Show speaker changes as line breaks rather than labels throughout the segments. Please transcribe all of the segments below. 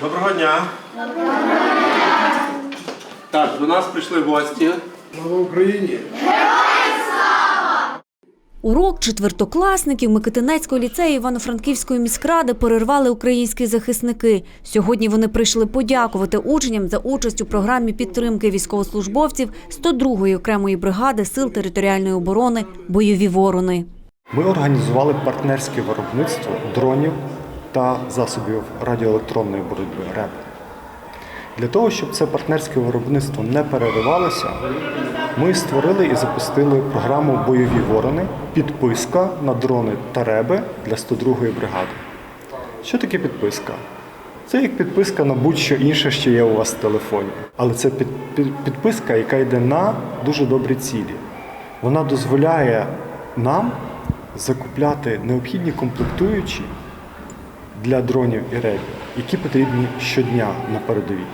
Доброго дня. Доброго дня. Так, до нас прийшли гості.
Слава Україні!
Урок четвертокласників Микитинецького ліцею Івано-Франківської міськради перервали українські захисники. Сьогодні вони прийшли подякувати учням за участь у програмі підтримки військовослужбовців 102-ї окремої бригади сил територіальної оборони Бойові ворони.
Ми організували партнерське виробництво дронів та засобів радіоелектронної боротьби РЕБ. Для того, щоб це партнерське виробництво не переривалося, ми створили і запустили програму Бойові ворони підписка на дрони та реби для 102-ї бригади. Що таке підписка? Це як підписка на будь-що інше, що є у вас в телефоні. Але це під, під- підписка, яка йде на дуже добрі цілі. Вона дозволяє нам закупляти необхідні комплектуючі для дронів і ребів, які потрібні щодня на передовій.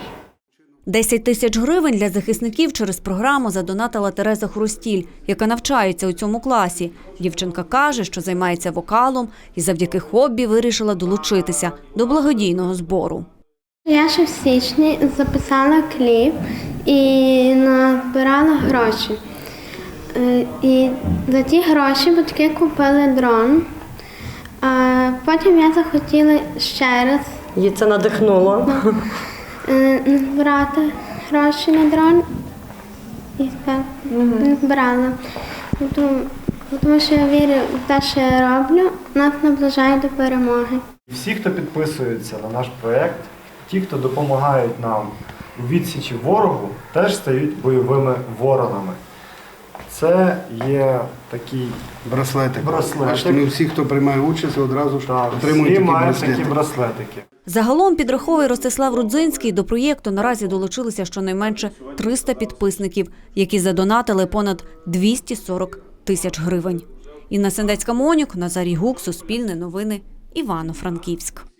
10 тисяч гривень для захисників через програму задонатила Тереза Хрустіль, яка навчається у цьому класі. Дівчинка каже, що займається вокалом і завдяки хобі вирішила долучитися до благодійного збору.
Я ще в січні записала кліп і назбирала гроші. Е, І за ті гроші батьки купили дрон. А потім я захотіла ще раз
Її це надихнуло.
е, збирати гроші на дрон і так збирала. Тому, тому що я вірю в те, що я роблю, нас наближає до перемоги.
Всі, хто підписується на наш проєкт, ті, хто допомагають нам у відсічі ворогу, теж стають бойовими воронами. Це є такий
Браслетик.
Браслетик.
Бачите, ми всі, хто приймає участь, одразу ж
так,
отримують
всі
такі
мають
браслети.
такі браслетики.
Загалом підраховує Ростислав Рудзинський. До проєкту наразі долучилися щонайменше 300 підписників, які задонатили понад 240 тисяч гривень. Інна Сендецька Монюк, Назарій Гук, Суспільне новини, Івано-Франківськ.